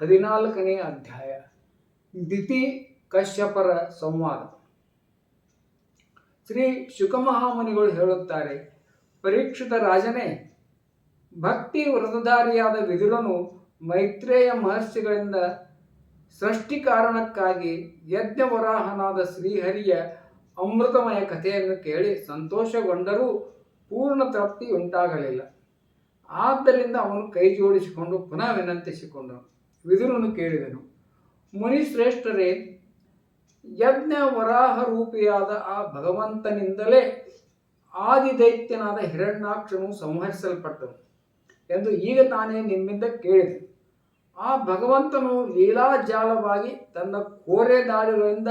ಹದಿನಾಲ್ಕನೇ ಅಧ್ಯಾಯ. ದಿತಿ ಕಶ್ಯಪರ ಸಂವಾದ. ಶ್ರೀ ಶುಕಮಹಾಮುನಿಗಳು ಹೇಳುತ್ತಾರೆ, ಪರೀಕ್ಷಿತ ರಾಜನೇ, ಭಕ್ತಿ ವ್ರತಧಾರಿಯಾದ ವಿದುರನು ಮೈತ್ರೇಯ ಮಹರ್ಷಿಗಳಿಂದ ಸೃಷ್ಟಿ ಕಾರಣಕ್ಕಾಗಿ ಯಜ್ಞವರಾಹನಾದ ಶ್ರೀಹರಿಯ ಅಮೃತಮಯ ಕಥೆಯನ್ನು ಕೇಳಿ ಸಂತೋಷಗೊಂಡರೂ ಪೂರ್ಣ ತೃಪ್ತಿ ಉಂಟಾಗಲಿಲ್ಲ ಆದ್ದರಿಂದ ಅವನು ಕೈ ಜೋಡಿಸಿಕೊಂಡು ಪುನಃ ವಿನಂತಿಸಿಕೊಂಡನು. ವಿದುರನು ಕೇಳಿದನು, ಮುನಿಶ್ರೇಷ್ಠರೇ ಯಜ್ಞ ವರಾಹ ರೂಪಿಯಾದ ಆ ಭಗವಂತನಿಂದಲೇ ಆದಿದೈತ್ಯನಾದ ಹಿರಣ್ಯಾಕ್ಷನು ಸಂಹರಿಸಲ್ಪಟ್ಟನು ಎಂದು ಈಗ ತಾನೇ ನಿಮ್ಮಿಂದ ಕೇಳಿದೆ. ಆ ಭಗವಂತನು ಲೀಲಾಜಾಲವಾಗಿ ತನ್ನ ಕೋರೆ ದಾರಿಗಳಿಂದ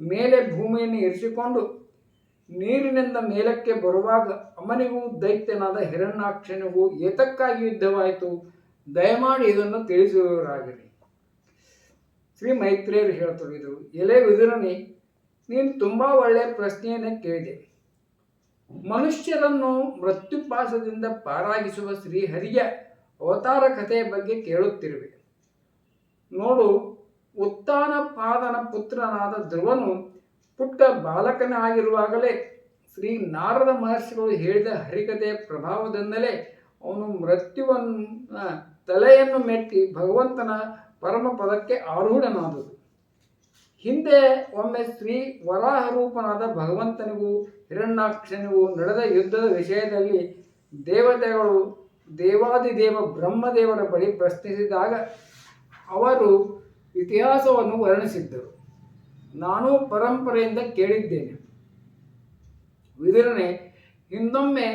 ಮೇಲೆ ಭೂಮಿಯನ್ನು ಇರಿಸಿಕೊಂಡು ನೀರಿನಿಂದ ಮೇಲಕ್ಕೆ ಬರುವಾಗ ಅಮನಿಗೂ ದೈತ್ಯನಾದ ಹಿರಣ್ಯಾಕ್ಷನಿಗೂ ಏತಕ್ಕಾಗಿ ಯುದ್ಧವಾಯಿತು? ದಯಮಾಡಿ ಇದನ್ನು ತಿಳಿಸುವವರಾಗಿರಿ. ಶ್ರೀ ಮೈತ್ರೇಯರು ಹೇಳ್ತೊಡಗಿದರು ಎಲೆ ವಿದುರನಿ, ನೀನು ತುಂಬ ಒಳ್ಳೆಯ ಪ್ರಶ್ನೆಯನ್ನು ಕೇಳಿದೆ. ಮನುಷ್ಯರನ್ನು ಮೃತ್ಯುಪಾಸದಿಂದ ಪಾರಾಗಿಸುವ ಶ್ರೀಹರಿಯ ಅವತಾರ ಕಥೆಯ ಬಗ್ಗೆ ಕೇಳುತ್ತಿರುವೆ. ನೋಡು, ಉತ್ತಾನ ಪಾದನ ಪುತ್ರನಾದ ಧ್ರುವನು ಪುಟ್ಟ ಬಾಲಕನಾಗಿರುವಾಗಲೇ ಶ್ರೀ ನಾರದ ಮಹರ್ಷಿಗಳು ಹೇಳಿದ ಹರಿಕಥೆಯ ಪ್ರಭಾವದಿಂದಲೇ ಅವನು ಮೃತ್ಯುವನ್ನ ತಲೆಯನ್ನು ಮೆಟ್ಟಿ ಭಗವಂತನ ಪರಮ ಪದಕ್ಕೆ ಆರೂಢನಾದದು ಹಿಂದೆ ಒಮ್ಮೆ ಶ್ರೀ ವರಾಹ ರೂಪನಾದ ಭಗವಂತನಿಗೂ ಹಿರಣ್ಯಾಕ್ಷನಿಗೂ ನಡೆದ ಯುದ್ಧದ ವಿಷಯದಲ್ಲಿ ದೇವತೆಗಳು ದೇವಾದಿದೇವ ಬ್ರಹ್ಮದೇವರ ಬಳಿ ಪ್ರಶ್ನಿಸಿದಾಗ ಅವರು ಇತಿಹಾಸವನ್ನು ವರ್ಣಿಸಿದ್ದರು. ನಾನು ಪರಂಪರೆಯಿಂದ ಕೇಳಿದ್ದೇನೆ. ವಿದುರನೆ, ಹಿಂದೊಮ್ಮೆ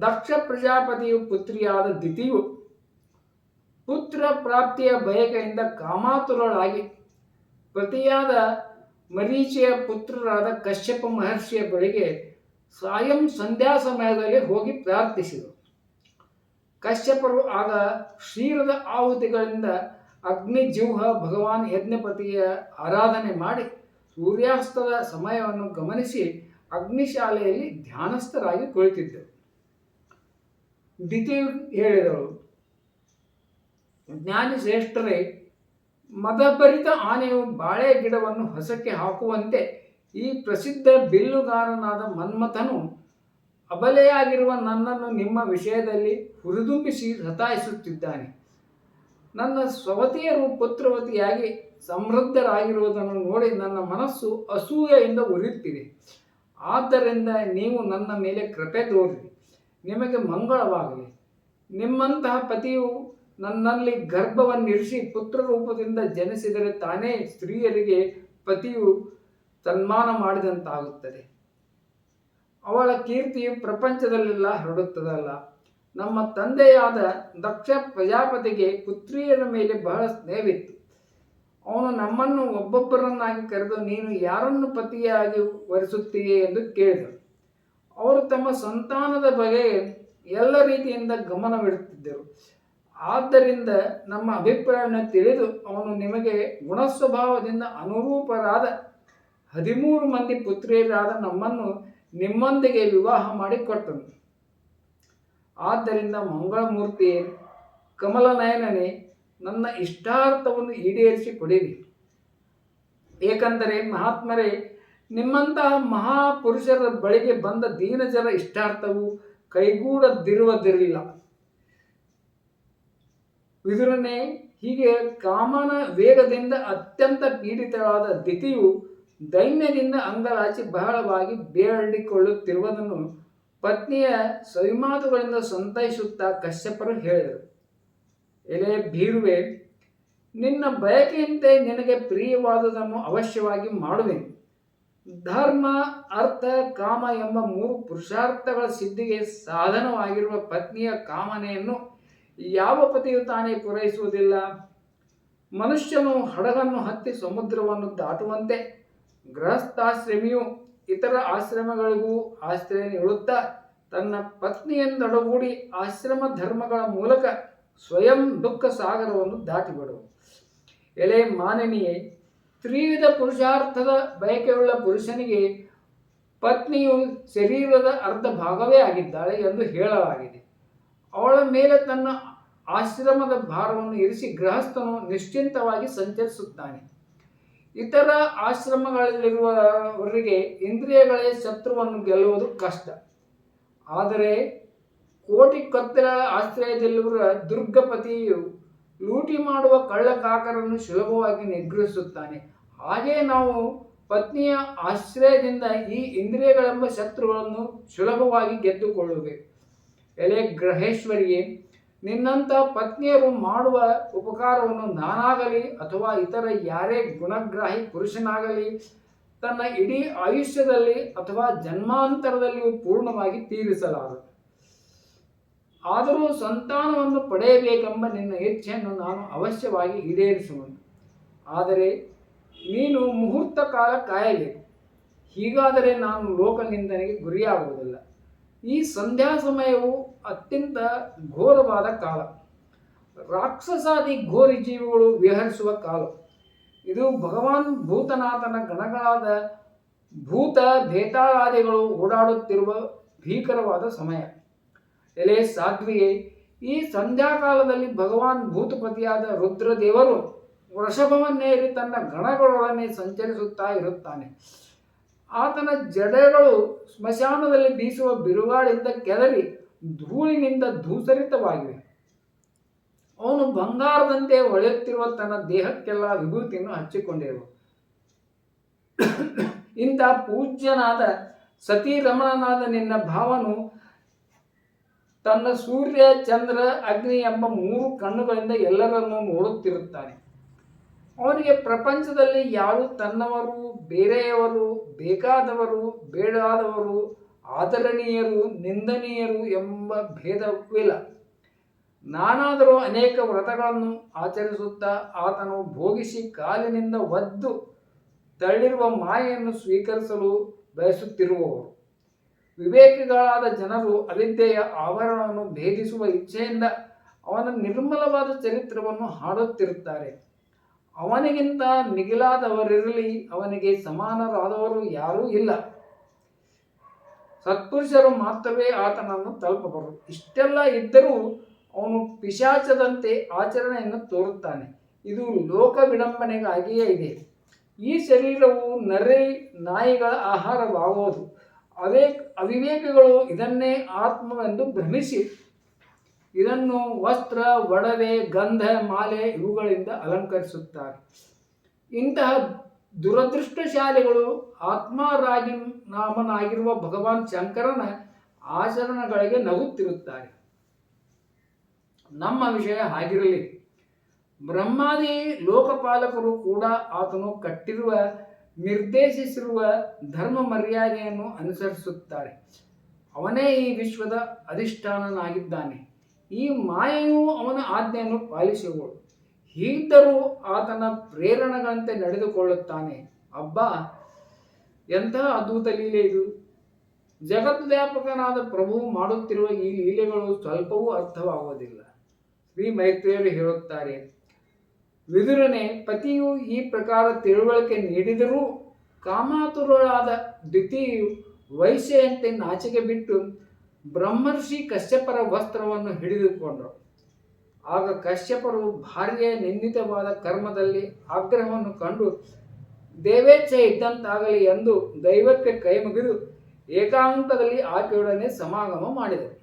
ದಕ್ಷ ಪ್ರಜಾಪತಿಯು ಪುತ್ರಿಯಾದ ದಿತಿಯು ಪುತ್ರ ಪ್ರಾಪ್ತಿಯ ಬಯಕೆಯಿಂದ ಕಾಮಾತುರಳಾಗಿ ಪತಿಯಾದ ಮರೀಚಿಯ ಪುತ್ರರಾದ ಕಶ್ಯಪ ಮಹರ್ಷಿಯ ಬಳಿಗೆ ಸಾಯಂ ಸಂಧ್ಯಾ ಸಮಯದಲ್ಲಿ ಹೋಗಿ ಪ್ರಾರ್ಥಿಸಿದರು. ಕಶ್ಯಪರು ಆಗ ಕ್ಷೀರದ ಆಹುತಿಗಳಿಂದ ಅಗ್ನಿ ಜಿಹ್ವ ಭಗವಾನ್ ಯಜ್ಞಪತಿಯ ಆರಾಧನೆ ಮಾಡಿ ಸೂರ್ಯಾಸ್ತದ ಸಮಯವನ್ನು ಗಮನಿಸಿ ಅಗ್ನಿಶಾಲೆಯಲ್ಲಿ ಧ್ಯಾನಸ್ಥರಾಗಿ ಕುಳಿತಿದ್ದರು. ದಿತಿ ಹೇಳಿದಳು ಜ್ಞಾನಿ ಶ್ರೇಷ್ಠರೇ ಮದಭರಿತ ಆನೆಯು ಬಾಳೆ ಗಿಡವನ್ನು ಹೊಸಕ್ಕೆ ಹಾಕುವಂತೆ ಈ ಪ್ರಸಿದ್ಧ ಬಿಲ್ಲುಗಾರನಾದ ಮನ್ಮಥನು ಅಬಲೆಯಾಗಿರುವ ನನ್ನನ್ನು ನಿಮ್ಮ ವಿಷಯದಲ್ಲಿ ಹುರಿದುಂಬಿಸಿ ಸತಾಯಿಸುತ್ತಿದ್ದಾನೆ ನನ್ನ ಸ್ವವತಿಯರು ಪುತ್ರವತಿಯಾಗಿ ಸಮೃದ್ಧರಾಗಿರುವುದನ್ನು ನೋಡಿ ನನ್ನ ಮನಸ್ಸು ಅಸೂಯೆಯಿಂದ ಉರಿಯುತ್ತಿದೆ. ಆದ್ದರಿಂದ ನೀವು ನನ್ನ ಮೇಲೆ ಕೃಪೆ ತೋರಿ ನಿಮಗೆ ಮಂಗಳವಾಗಲಿ. ನಿಮ್ಮಂತಹ ಪತಿಯು ನನ್ನಲ್ಲಿ ಗರ್ಭವನ್ನಿರಿಸಿ ಪುತ್ರ ರೂಪದಿಂದ ಜನಿಸಿದರೆ ತಾನೇ ಸ್ತ್ರೀಯರಿಗೆ ಪತಿಯು ಸನ್ಮಾನ ಮಾಡಿದಂತಾಗುತ್ತದೆ. ಅವಳ ಕೀರ್ತಿಯು ಪ್ರಪಂಚದಲ್ಲೆಲ್ಲ ಹರಡುತ್ತದಲ್ಲ. ನಮ್ಮ ತಂದೆಯಾದ ದಕ್ಷ ಪ್ರಜಾಪತಿಗೆ ಪುತ್ರಿಯರ ಮೇಲೆ ಬಹಳ ಸ್ನೇಹವಿತ್ತು. ಅವನು ನಮ್ಮನ್ನು ಒಬ್ಬೊಬ್ಬರನ್ನಾಗಿ ಕರೆದು, ನೀನು ಯಾರನ್ನು ಪತಿಯಾಗಿ ವರಿಸುತ್ತೀಯ? ಎಂದು ಕೇಳಿದರು ಅವರು ತಮ್ಮ ಸಂತಾನದ ಬಗ್ಗೆ ಎಲ್ಲ ರೀತಿಯಿಂದ ಗಮನವಿಡುತ್ತಿದ್ದರು. ಆದ್ದರಿಂದ ನಮ್ಮ ಅಭಿಪ್ರಾಯವನ್ನು ತಿಳಿದು ಅವನು ನಿಮಗೆ ಗುಣಸ್ವಭಾವದಿಂದ ಅನುರೂಪರಾದ ಹದಿಮೂರು ಮಂದಿ ಪುತ್ರಿಯರಾದ ನಮ್ಮನ್ನು ನಿಮ್ಮೊಂದಿಗೆ ವಿವಾಹ ಮಾಡಿಕೊಟ್ಟನು ಆದ್ದರಿಂದ ಮಂಗಳಮೂರ್ತಿಯೇ, ಕಮಲನಯನನೇ, ನನ್ನ ಇಷ್ಟಾರ್ಥವನ್ನು ಈಡೇರಿಸಿ ಕೊಡಿರಿ ಏಕೆಂದರೆ ಮಹಾತ್ಮರೇ, ನಿಮ್ಮಂತಹ ಮಹಾಪುರುಷರ ಬಳಿಗೆ ಬಂದ ದೀನಜರ ಇಷ್ಟಾರ್ಥವು ಕೈಗೂಡದಿರುವುದಿರಲಿಲ್ಲ. ವಿದುರನೇ, ಹೀಗೆ ಕಾಮನ ವೇಗದಿಂದ ಅತ್ಯಂತ ಪೀಡಿತವಾದ ದಿತಿಯು ದೈನ್ಯದಿಂದ ಅಂಗಲಾಚಿ ಬಹಳವಾಗಿ ಬೇರಡಿಕೊಳ್ಳುತ್ತಿರುವುದನ್ನು ಪತ್ನಿಯ ಸವಿಮಾತುಗಳಿಂದ ಸಂತೈಸುತ್ತಾ ಕಶ್ಯಪರು ಹೇಳಿದರು. ಎಲೆ ಭೀರುವೆ, ನಿನ್ನ ಬಯಕೆಯಂತೆ ನಿನಗೆ ಪ್ರಿಯವಾದುದನ್ನು ಅವಶ್ಯವಾಗಿ ಮಾಡುವೆನು. ಧರ್ಮ, ಅರ್ಥ, ಕಾಮ ಎಂಬ ಮೂರು ಪುರುಷಾರ್ಥಗಳ ಸಿದ್ಧಿಗೆ ಸಾಧನವಾಗಿರುವ ಪತ್ನಿಯ ಕಾಮನೆಯನ್ನು ಯಾವ ಪತಿಯು ತಾನೇ ಪೂರೈಸುವುದಿಲ್ಲ? ಮನುಷ್ಯನು ಹಡಗನ್ನು ಹತ್ತಿ ಸಮುದ್ರವನ್ನು ದಾಟುವಂತೆ ಗೃಹಸ್ಥಾಶ್ರಮಿಯು ಇತರ ಆಶ್ರಮಗಳಿಗೂ ಆಶ್ರಯ ನೀಡುತ್ತಾ ತನ್ನ ಪತ್ನಿಯನ್ನೊಡಗೂಡಿ ಆಶ್ರಮ ಧರ್ಮಗಳ ಮೂಲಕ ಸ್ವಯಂ ದುಃಖ ಸಾಗರವನ್ನು ದಾಟಿಬಿಡು. ಎಲೆ ಮಾನನೀಯೇ, ತ್ರಿವಿಧ ಪುರುಷಾರ್ಥದ ಬಯಕೆಯುಳ್ಳ ಪುರುಷನಿಗೆ ಪತ್ನಿಯು ಶರೀರದ ಅರ್ಧ ಭಾಗವೇ ಆಗಿದ್ದಾಳೆ ಎಂದು ಹೇಳಲಾಗಿದೆ. ಅವಳ ಮೇಲೆ ತನ್ನ ಆಶ್ರಮದ ಭಾರವನ್ನು ಇರಿಸಿ ಗೃಹಸ್ಥನು ನಿಶ್ಚಿಂತವಾಗಿ ಸಂಚರಿಸುತ್ತಾನೆ. ಇತರ ಆಶ್ರಮಗಳಲ್ಲಿರುವವರಿಗೆ ಇಂದ್ರಿಯಗಳೇ ಶತ್ರುವನ್ನು ಗೆಲ್ಲುವುದು ಕಷ್ಟ. ಆದರೆ ಕೋಟಿ ಕತ್ತರ ಆಶ್ರಯದಲ್ಲಿರುವ ದುರ್ಗಪತಿಯು ಲೂಟಿ ಮಾಡುವ ಕಳ್ಳಕಾಕರನ್ನು ಸುಲಭವಾಗಿ ನಿಗ್ರಹಿಸುತ್ತಾನೆ. ಹಾಗೆ ನಾವು ಪತ್ನಿಯ ಆಶ್ರಯದಿಂದ ಈ ಇಂದ್ರಿಯಗಳೆಂಬ ಶತ್ರುಗಳನ್ನು ಸುಲಭವಾಗಿ ಗೆದ್ದುಕೊಳ್ಳಬೇಕು ಎಲೆ ಗ್ರಹೇಶ್ವರಿಯೇ ನಿನ್ನಂಥ ಪತ್ನಿಯರು ಮಾಡುವ ಉಪಕಾರವನ್ನು ನಾನಾಗಲಿ ಅಥವಾ ಇತರ ಯಾರೇ ಗುಣಗ್ರಾಹಿ ಪುರುಷನಾಗಲಿ, ತನ್ನ ಇಡೀ ಆಯುಷ್ಯದಲ್ಲಿ ಅಥವಾ ಜನ್ಮಾಂತರದಲ್ಲಿಯೂ ಪೂರ್ಣವಾಗಿ ತೀರಿಸಲಾರದು. ಆದರೂ ಸಂತಾನವನ್ನು ಪಡೆಯಬೇಕೆಂಬ ನಿನ್ನ ಇಚ್ಛೆಯನ್ನು ನಾನು ಅವಶ್ಯವಾಗಿ ಈಡೇರಿಸುವನು. ಆದರೆ ನೀನು ಮುಹೂರ್ತ ಕಾಲ ಕಾಯಬೇಕು. ಹೀಗಾದರೆ ನಾನು ಲೋಕನಿಂದನೆಗೆ ಗುರಿಯಾಗುವುದಿಲ್ಲ. ಈ ಸಂಧ್ಯಾ ಸಮಯವು ಅತ್ಯಂತ ಘೋರವಾದ ಕಾಲ. ರಾಕ್ಷಸಾದಿ ಘೋರಿ ಜೀವಿಗಳು ವಿಹರಿಸುವ ಕಾಲ. ಇದು ಭಗವಾನ್ ಭೂತನಾಥನ ಗಣಗಳಾದ ಭೂತ ಭೇತಾಳಾದಿಗಳು ಓಡಾಡುತ್ತಿರುವ ಭೀಕರವಾದ ಸಮಯ. ಎಲೆ ಸಾಧ್ವಿಯೇ, ಈ ಸಂಧ್ಯಾಕಾಲದಲ್ಲಿ ಭಗವಾನ್ ಭೂತಪತಿಯಾದ ರುದ್ರದೇವರು ವೃಷಭವನ್ನೇರಿ ತನ್ನ ಗಣಗಳೊಡನೆ ಸಂಚರಿಸುತ್ತಾ ಇರುತ್ತಾನೆ. ಆತನ ಜಡೆಗಳು ಸ್ಮಶಾನದಲ್ಲಿ ಬೀಸುವ ಬಿರುಗಾಳಿಂದ ಕೆದರಿ ಧೂಳಿನಿಂದ ಧೂಸರಿತವಾಗಿದೆ ಅವನು ಬಂಗಾರದಂತೆ ಹೊಳೆಯುತ್ತಿರುವ ತನ್ನ ದೇಹಕ್ಕೆಲ್ಲ ವಿಭೂತಿಯನ್ನು ಹಚ್ಚಿಕೊಂಡಿರುವ ಇಂಥ ಪೂಜ್ಯನಾದ ಸತೀರಮಣನಾದ ನಿನ್ನ ಭಾವನು ತನ್ನ ಸೂರ್ಯ, ಚಂದ್ರ, ಅಗ್ನಿ ಎಂಬ ಮೂರು ಕಣ್ಣುಗಳಿಂದ ಎಲ್ಲರನ್ನೂ ನೋಡುತ್ತಿರುತ್ತಾನೆ. ಅವನಿಗೆ ಪ್ರಪಂಚದಲ್ಲಿ ಯಾರು ತನ್ನವರು, ಬೇರೆಯವರು, ಬೇಕಾದವರು, ಬೇಡಾದವರು ಆದರಣೀಯರು, ನಿಂದನೀಯರು ಎಂಬ ಭೇದವಿಲ್ಲ. ನಾನಾದರೂ ಅನೇಕ ವ್ರತಗಳನ್ನು ಆಚರಿಸುತ್ತಾ ಆತನು ಭೋಗಿಸಿ ಕಾಲಿನಿಂದ ಒದ್ದು ತಳ್ಳಿರುವ ಮಾಯೆಯನ್ನು ಸ್ವೀಕರಿಸಲು ಬಯಸುತ್ತಿರುವವರು. ವಿವೇಕಿಗಳಾದ ಜನರು ಅವಿದ್ಯೆಯ ಆವರಣವನ್ನು ಭೇದಿಸುವ ಇಚ್ಛೆಯಿಂದ ಅವನ ನಿರ್ಮಲವಾದ ಚರಿತ್ರವನ್ನು ಹಾಡುತ್ತಿರುತ್ತಾರೆ. ಅವನಿಗಿಂತ ಮಿಗಿಲಾದವರಿರಲಿ, ಅವನಿಗೆ ಸಮಾನರಾದವರು ಯಾರೂ ಇಲ್ಲ. ಸತ್ಪುರುಷರು ಮಾತ್ರವೇ ಆತನನ್ನು ತಲುಪಬಹುದು ಇಷ್ಟೆಲ್ಲ ಇದ್ದರೂ ಅವನು ಪಿಶಾಚದಂತೆ ಆಚರಣೆಯನ್ನು ತೋರುತ್ತಾನೆ. ಇದು ಲೋಕ ವಿಡಂಬನೆಗಾಗಿಯೇ ಇದೆ. ಈ ಶರೀರವು ನರೆ, ನಾಯಿಗಳ ಆಹಾರವಾಗುವುದು ಅವೇ, ಅವಿವೇಕಗಳು ಇದನ್ನೇ ಆತ್ಮವೆಂದು ಭ್ರಮಿಸಿ, ಇದನ್ನು ವಸ್ತ್ರ, ಒಡವೆ, ಗಂಧ, ಮಾಲೆ ಇವುಗಳಿಂದ ಅಲಂಕರಿಸುತ್ತಾರೆ. ಇಂತಹ ದುರದೃಷ್ಟಶಾಲಿಗಳು ಆತ್ಮರಾಗಿ ನಾಮನಾಗಿರುವ ಭಗವಾನ್ ಶಂಕರನ ಆಚರಣೆಗಳಿಗೆ ನಗುತ್ತಿರುತ್ತಾರೆ. ನಮ್ಮ ವಿಷಯ ಹಾಗಿರಲಿ. ಬ್ರಹ್ಮಾದಿ ಲೋಕಪಾಲಕರು ಕೂಡ ಆತನು ಕಟ್ಟಿರುವ, ನಿರ್ದೇಶಿಸಿರುವ ಧರ್ಮ ಮರ್ಯಾದೆಯನ್ನು ಅನುಸರಿಸುತ್ತಾರೆ. ಅವನೇ ಈ ವಿಶ್ವದ ಅಧಿಷ್ಠಾನನಾಗಿದ್ದಾನೆ. ಈ ಮಾಯೆಯು ಅವನ ಆಜ್ಞೆಯನ್ನು ಪಾಲಿಸುವಳು. ಹೀಗಿದ್ದರೂ ಆತನ ಪ್ರೇರಣೆಗಳಂತೆ ನಡೆದುಕೊಳ್ಳುತ್ತಾನೆ. ಅಬ್ಬ, ಎಂತಹ ಅದ್ಭುತ ಲೀಲೆ ಇದು. ಜಗದ್ವ್ಯಾಪಕನಾದ ಪ್ರಭು ಮಾಡುತ್ತಿರುವ ಈ ಲೀಲೆಗಳು ಸ್ವಲ್ಪವೂ ಅರ್ಥವಾಗುವುದಿಲ್ಲ. ಶ್ರೀ ಮೈತ್ರಿಯರು ಹೇಳುತ್ತಾರೆ, ವಿದುರನೆ, ಪತಿಯು ಈ ಪ್ರಕಾರ ತಿಳುವಳಿಕೆ ನೀಡಿದರೂ ಕಾಮಾತುರಳಾದ ದ್ವಿತೀಯು ವೈಶ್ಯೆಯಂತೆ ನಾಚಿಕೆ ಬಿಟ್ಟು ಬ್ರಹ್ಮರ್ಷಿ ಕಶ್ಯಪರ ವಸ್ತ್ರವನ್ನು ಹಿಡಿದುಕೊಂಡರು. ಆಗ ಕಶ್ಯಪರು ಭಾರ್ಯ ನಿಂದಿತವಾದ ಕರ್ಮದಲ್ಲಿ ಆಗ್ರಹವನ್ನು ಕಂಡು, ದೇವೇಚ್ಛೆ ಇದ್ದಂತಾಗಲಿ ಎಂದು ದೈವಕ್ಕೆ ಕೈ ಮುಗಿದು ಏಕಾಂತದಲ್ಲಿ ಆಕೆಯೊಡನೆ ಸಮಾಗಮ ಮಾಡಿದರು.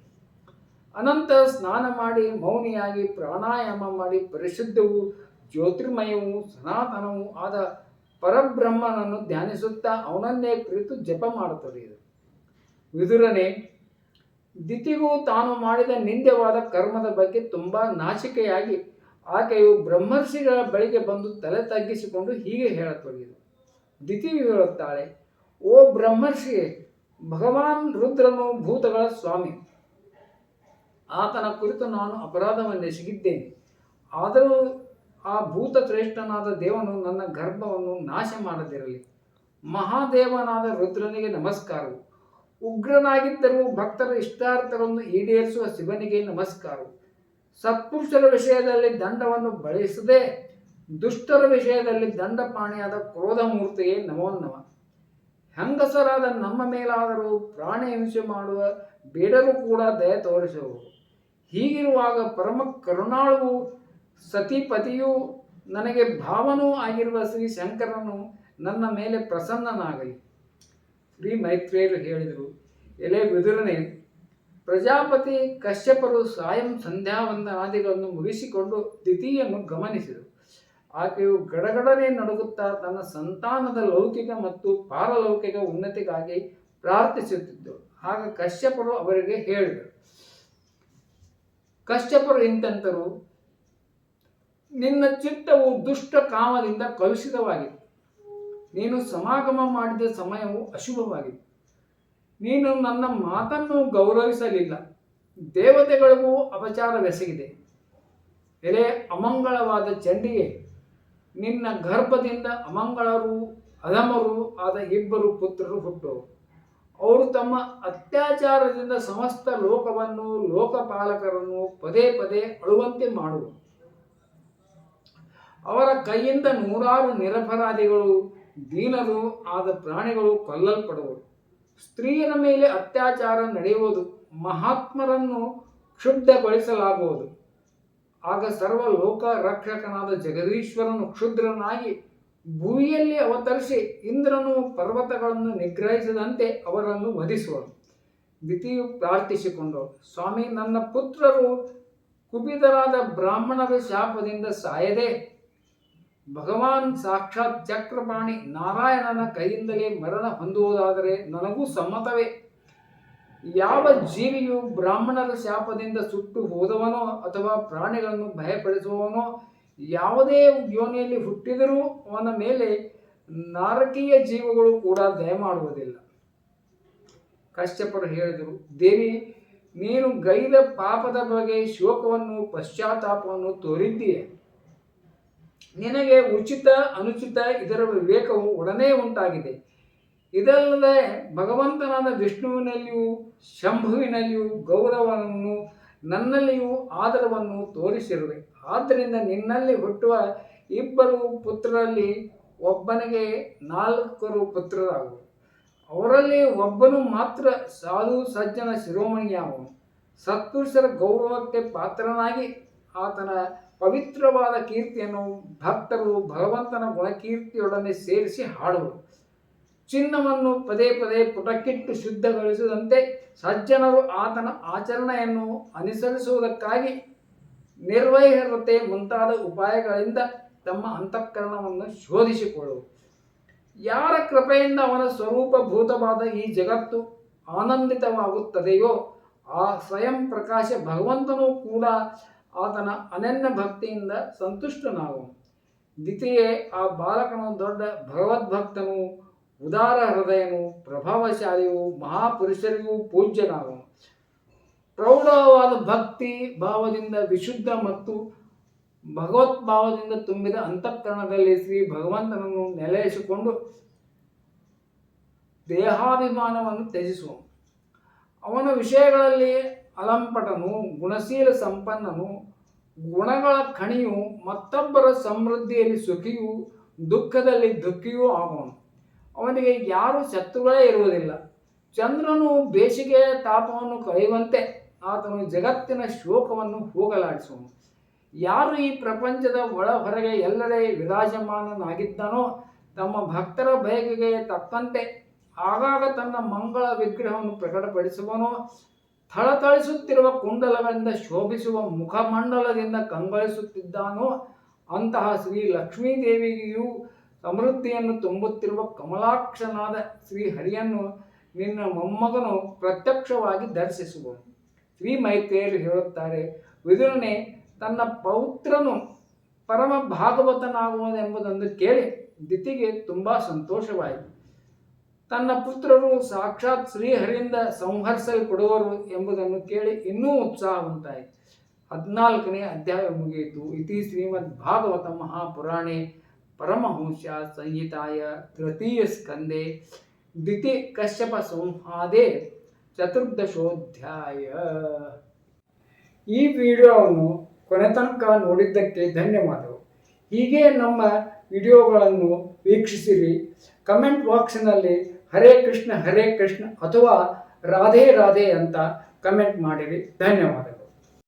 ಅನಂತರ ಸ್ನಾನ ಮಾಡಿ ಮೌನಿಯಾಗಿ ಪ್ರಾಣಾಯಾಮ ಮಾಡಿ ಪರಿಶುದ್ಧವೂ, ಜ್ಯೋತಿರ್ಮಯವೂ, ಸನಾತನವೂ ಆದ ಪರಬ್ರಹ್ಮನನ್ನು ಧ್ಯಾನಿಸುತ್ತಾ ಅವನನ್ನೇ ಕುರಿತು ಜಪ ಮಾಡುತ್ತದೆ ವಿದುರನೇ ದಿತಿಗೂ ತಾನು ಮಾಡಿದ ನಿಂದ್ಯವಾದ ಕರ್ಮದ ಬಗ್ಗೆ ತುಂಬಾ ನಾಚಿಕೆಯಾಗಿ ಆಕೆಯು ಬ್ರಹ್ಮರ್ಷಿಗಳ ಬಳಿಗೆ ಬಂದು ತಲೆ ತಗ್ಗಿಸಿಕೊಂಡು ಹೀಗೆ ಹೇಳತೊಡಗಿದರು ದಿತಿಯು ಹೇಳುತ್ತಾಳೆ, ಓ ಬ್ರಹ್ಮರ್ಷಿಯೇ ಭಗವಾನ್ ರುದ್ರನು ಭೂತಗಳ ಸ್ವಾಮಿ. ಆತನ ಕುರಿತು ನಾನು ಅಪರಾಧವನ್ನೆಸಗಿದ್ದೇನೆ ಆದರೂ ಆ ಭೂತ ಶ್ರೇಷ್ಠನಾದ ದೇವನು ನನ್ನ ಗರ್ಭವನ್ನು ನಾಶ ಮಾಡದಿರಲಿ ಮಹಾದೇವನಾದ ರುದ್ರನಿಗೆ ನಮಸ್ಕಾರವು. ಉಗ್ರನಾಗಿದ್ದರೂ ಭಕ್ತರ ಇಷ್ಟಾರ್ಥಗಳನ್ನು ಈಡೇರಿಸುವ ಶಿವನಿಗೆ ನಮಸ್ಕಾರ. ಸತ್ಪುರುಷರ ವಿಷಯದಲ್ಲಿ ದಂಡವನ್ನು ಬಳಸದೆ ದುಷ್ಟರ ವಿಷಯದಲ್ಲಿ ದಂಡಪಾಣಿಯಾದ ಕ್ರೋಧಮೂರ್ತಿಗೆ ನಮೋ ನಮ. ಹೆಂಗಸರಾದ ನಮ್ಮ ಮೇಲಾದರೂ ಪ್ರಾಣಿ ಹಿಂಸೆ ಮಾಡುವ ಬೇಡರು ಕೂಡ ದಯ ತೋರಿಸುವರು. ಹೀಗಿರುವಾಗ ಪರಮ ಕರುಣಾಳುವು, ಸತಿಪತಿಯೂ ನನಗೆ ಭಾವನೂ ಆಗಿರುವ ಶ್ರೀ ಶಂಕರನು ನನ್ನ ಮೇಲೆ ಪ್ರಸನ್ನನಾಗಲಿ. ಶ್ರೀ ಮೈತ್ರೇಯರು ಹೇಳಿದರು, ಎಲೆ ವಿದುರನೆ ಪ್ರಜಾಪತಿ ಕಶ್ಯಪರು ಸಾಯಂ ಸಂಧ್ಯಾವಂದನಾದಿಗಳನ್ನು ಮುಗಿಸಿಕೊಂಡು ದ್ವಿತೀಯನ್ನು ಗಮನಿಸಿದರು. ಆಕೆಯು ಗಡಗಡನೆ ನಡುಗುತ್ತಾ ತನ್ನ ಸಂತಾನದ ಲೌಕಿಕ ಮತ್ತು ಪಾರಲೌಕಿಕ ಉನ್ನತಿಗಾಗಿ ಪ್ರಾರ್ಥಿಸುತ್ತಿದ್ದರು ಆಗ ಕಶ್ಯಪರು ಅವರಿಗೆ ಹೇಳಿದರು, ಕಶ್ಯಪರು ಇಂತಂತರು ನಿನ್ನ ಚಿತ್ತವು ದುಷ್ಟ ಕಾಮದಿಂದ ಕಲುಷಿತವಾಗಿದೆ. ನೀನು ಸಮಾಗಮ ಮಾಡಿದ ಸಮಯವು ಅಶುಭವಾಗಿದೆ. ನೀನು ನನ್ನ ಮಾತನ್ನು ಗೌರವಿಸಲಿಲ್ಲ. ದೇವತೆಗಳಿಗೂ ಅಪಚಾರವೆಸಗಿದೆ. ಎಲೆ ಅಮಂಗಳವಾದ ಚಂಡಿಗೆ ನಿನ್ನ ಗರ್ಭದಿಂದ ಅಮಂಗಳರು, ಅಧಮರು ಆದ ಇಬ್ಬರು ಪುತ್ರರು ಹುಟ್ಟು ಅವರು ತಮ್ಮ ಅತ್ಯಾಚಾರದಿಂದ ಸಮಸ್ತ ಲೋಕವನ್ನು ಲೋಕಪಾಲಕರನ್ನು ಪದೇ ಪದೇ ಅಳುವಂತೆ ಮಾಡುವ ಅವರ ಕೈಯಿಂದ ನೂರಾರು ನಿರಪರಾಧಿಗಳು ದೀನರು ಆದ ಪ್ರಾಣಿಗಳು ಕೊಲ್ಲಲ್ಪಡುವರು. ಸ್ತ್ರೀಯರ ಮೇಲೆ ಅತ್ಯಾಚಾರ ನಡೆಯುವುದು ಮಹಾತ್ಮರನ್ನು ಕ್ಷುಬ್ಧಗೊಳಿಸಲಾಗುವುದು. ಆಗ ಸರ್ವ ಲೋಕ ರಕ್ಷಕನಾದ ಜಗದೀಶ್ವರನು ಕ್ಷುದ್ರನಾಗಿ ಭೂಮಿಯಲ್ಲಿ ಅವತರಿಸಿ ಇಂದ್ರನು ಪರ್ವತಗಳನ್ನು ನಿಗ್ರಹಿಸದಂತೆ ಅವರನ್ನು ವಧಿಸುವರು ದ್ವಿತೀಯು ಪ್ರಾರ್ಥಿಸಿಕೊಂಡರು. ಸ್ವಾಮಿ, ನನ್ನ ಪುತ್ರರು ಕುಪಿತರಾದ ಬ್ರಾಹ್ಮಣರ ಶಾಪದಿಂದ ಸಾಯದೆ ಭಗವಾನ್ ಸಾಕ್ಷಾತ್ ಚಕ್ರಪಾಣಿ ನಾರಾಯಣನ ಕೈಯಿಂದಲೇ ಮರಣ ಹೊಂದುವುದಾದರೆ ನನಗೂ ಸಮ್ಮತವೇ. ಯಾವ ಜೀವಿಯು ಬ್ರಾಹ್ಮಣರ ಶಾಪದಿಂದ ಸುಟ್ಟು ಹೋದವನೋ ಅಥವಾ ಪ್ರಾಣಿಗಳನ್ನು ಭಯಪಡಿಸುವವನೋ, ಯಾವುದೇ ಯೋನಿಯಲ್ಲಿ ಹುಟ್ಟಿದರೂ ಅವನ ಮೇಲೆ ನಾರಕೀಯ ಜೀವಗಳು ಕೂಡ ದಯ ಮಾಡುವುದಿಲ್ಲ ಕಶ್ಯಪರು ಹೇಳಿದರು, ದೇವಿ, ನೀನು ಗೈದ ಪಾಪದ ಬಗ್ಗೆ ಶೋಕವನ್ನು, ಪಶ್ಚಾತ್ತಾಪವನ್ನು ತೋರಿದ್ದೀಯೆ. ನಿನಗೆ ಉಚಿತ, ಅನುಚಿತ ಇದರ ವಿವೇಕವು ಒಡನೆ ಉಂಟಾಗಿದೆ. ಇದಲ್ಲದೆ ಭಗವಂತನಾದ ವಿಷ್ಣುವಿನಲ್ಲಿಯೂ ಶಂಭುವಿನಲ್ಲಿಯೂ ಗೌರವವನ್ನು, ನನ್ನಲ್ಲಿಯೂ ಆದರವನ್ನು ತೋರಿಸಿರುವೆ. ಆದ್ದರಿಂದ ನಿನ್ನಲ್ಲಿ ಹುಟ್ಟುವ ಇಬ್ಬರು ಪುತ್ರರಲ್ಲಿ ಒಬ್ಬನಿಗೆ ನಾಲ್ಕರು ಪುತ್ರರಾಗುವರು. ಅವರಲ್ಲಿ ಒಬ್ಬನು ಮಾತ್ರ ಸಾಧು ಸಜ್ಜನ ಶಿರೋಮಣಿಯಾಗುವನು. ಸತ್ಪುರುಷರ ಗೌರವಕ್ಕೆ ಪಾತ್ರನಾಗಿ ಆತನ ಪವಿತ್ರವಾದ ಕೀರ್ತಿಯನ್ನು ಭಕ್ತರು ಭಗವಂತನ ಗುಣಕೀರ್ತಿಯೊಡನೆ ಸೇರಿಸಿ ಹಾಡುವರು. ಚಿನ್ನವನ್ನು ಪದೇ ಪದೇ ಪುಟಕ್ಕಿಟ್ಟು ಶುದ್ಧಗೊಳಿಸದಂತೆ ಸಜ್ಜನರು ಆತನ ಆಚರಣೆಯನ್ನು ಅನುಸರಿಸುವುದಕ್ಕಾಗಿ ನಿರ್ವೈಹರತೆ ಮುಂತಾದ ಉಪಾಯಗಳಿಂದ ತಮ್ಮ ಅಂತಃಕರಣವನ್ನು ಶೋಧಿಸಿಕೊಳ್ಳುವ ಯಾರ ಕೃಪೆಯಿಂದ ಅವನ ಸ್ವರೂಪಭೂತವಾದ ಈ ಜಗತ್ತು ಆನಂದಿತವಾಗುತ್ತದೆಯೋ, ಆ ಸ್ವಯಂ ಪ್ರಕಾಶ ಭಗವಂತನೂ ಕೂಡ ಆತನ ಅನನ್ಯ ಭಕ್ತಿಯಿಂದ ಸಂತುಷ್ಟನಾಗು ದ್ವಿತೀಯೇ, ಆ ಬಾಲಕನು ದೊಡ್ಡ ಭಗವದ್ಭಕ್ತನು, ಉದಾರ ಹೃದಯನು, ಪ್ರಭಾವಶಾಲಿಯು, ಮಹಾಪುರುಷರಿಗೂ ಪೂಜ್ಯನಾಗು ಪ್ರೌಢವಾದ ಭಕ್ತಿ ಭಾವದಿಂದ ವಿಶುದ್ಧ ಮತ್ತು ಭಗವತ್ ಭಾವದಿಂದ ತುಂಬಿದ ಅಂತಃಕರಣದಲ್ಲಿ ಶ್ರೀ ಭಗವಂತನನ್ನು ನೆಲೆಸಿಕೊಂಡು ದೇಹಾಭಿಮಾನವನ್ನು ತ್ಯಜಿಸುವ ಅವನ ವಿಷಯಗಳಲ್ಲಿ ಅಲಂಪಟನು, ಗುಣಶೀಲ ಸಂಪನ್ನನು, ಗುಣಗಳ ಖಣಿಯು, ಮತ್ತೊಬ್ಬರ ಸಮೃದ್ಧಿಯಲ್ಲಿ ಸುಖಿಯೂ, ದುಃಖದಲ್ಲಿ ದುಃಖಿಯೂ ಆಗೋನು ಅವನಿಗೆ ಯಾರು ಶತ್ರುಗಳೇ ಇರುವುದಿಲ್ಲ. ಚಂದ್ರನು ಬೇಸಿಗೆಯ ತಾಪವನ್ನು ಕಳೆಯುವಂತೆ ಆತನು ಜಗತ್ತಿನ ಶೋಕವನ್ನು ಹೋಗಲಾಡಿಸುವನು. ಯಾರು ಈ ಪ್ರಪಂಚದ ಒಳ ಹೊರಗೆ ಎಲ್ಲೆಡೆ ವಿರಾಜಮಾನನಾಗಿದ್ದನೋ, ತಮ್ಮ ಭಕ್ತರ ಬಯಕೆಗೆ ತಕ್ಕಂತೆ, ಆಗಾಗ ತನ್ನ ಮಂಗಳ ವಿಗ್ರಹವನ್ನು ಪ್ರಕಟಪಡಿಸುವನೋ ಥಳಥಳಿಸುತ್ತಿರುವ ಕುಂಡಲಗಳಿಂದ ಶೋಭಿಸುವ ಮುಖಮಂಡಲದಿಂದ ಕಂಗೊಳಿಸುತ್ತಿದ್ದಾನೋ ಅಂತಹ ಶ್ರೀ ಲಕ್ಷ್ಮೀದೇವಿಯು ಸಮೃದ್ಧಿಯನ್ನು ತುಂಬುತ್ತಿರುವ ಕಮಲಾಕ್ಷನಾದ ಶ್ರೀ ಹರಿಯನ್ನು ನಿನ್ನ ಮೊಮ್ಮಗನು ಪ್ರತ್ಯಕ್ಷವಾಗಿ ದರ್ಶಿಸುವನು. ಶ್ರೀ ಮೈತ್ರಿಯರು ಹೇಳುತ್ತಾರೆ, ವಿದುರನೇ, ತನ್ನ ಪೌತ್ರನು ಪರಮ ಭಾಗವತನಾಗುವುದೆಂಬುದನ್ನು ಕೇಳಿ ದಿತಿಗೆ ತುಂಬ ಸಂತೋಷವಾಯಿತು. ತನ್ನ ಪುತ್ರರು ಸಾಕ್ಷಾತ್ ಶ್ರೀಹರಿಯಿಂದ ಸಂಹರಿಸಲ್ಪಡುವರು ಎಂಬುದನ್ನು ಕೇಳಿ ಇನ್ನೂ ಉತ್ಸಾಹ ಉಂಟಾಯಿತು. ಹದಿನಾಲ್ಕನೇ ಅಧ್ಯಾಯ ಮುಗಿಯಿತು. ಇತಿ ಶ್ರೀಮದ್ ಭಾಗವತ ಮಹಾಪುರಾಣೆ ಪರಮಹಂಸ ಸಂಹಿತಾಯ ತೃತೀಯ ಸ್ಕಂದೆ ದ್ವಿತಿ ಕಶ್ಯಪ ಸಂಹಾದೆ ಚತುರ್ದಶೋಧ್ಯಾಯ. ಈ ವಿಡಿಯೋವನ್ನು ಕೊನೆ ತನಕ ನೋಡಿದ್ದಕ್ಕೆ ಧನ್ಯವಾದಗಳು. ಹೀಗೆ ನಮ್ಮ ವಿಡಿಯೋಗಳನ್ನು ವೀಕ್ಷಿಸಿರಿ. ಕಮೆಂಟ್ ಬಾಕ್ಸ್ನಲ್ಲಿ ಹರೇ ಕೃಷ್ಣ ಹರೇ ಕೃಷ್ಣ ಅಥವಾ ರಾಧೇ ರಾಧೆ ಅಂತ ಕಮೆಂಟ್ ಮಾಡಿರಿ. ಧನ್ಯವಾದಗಳು.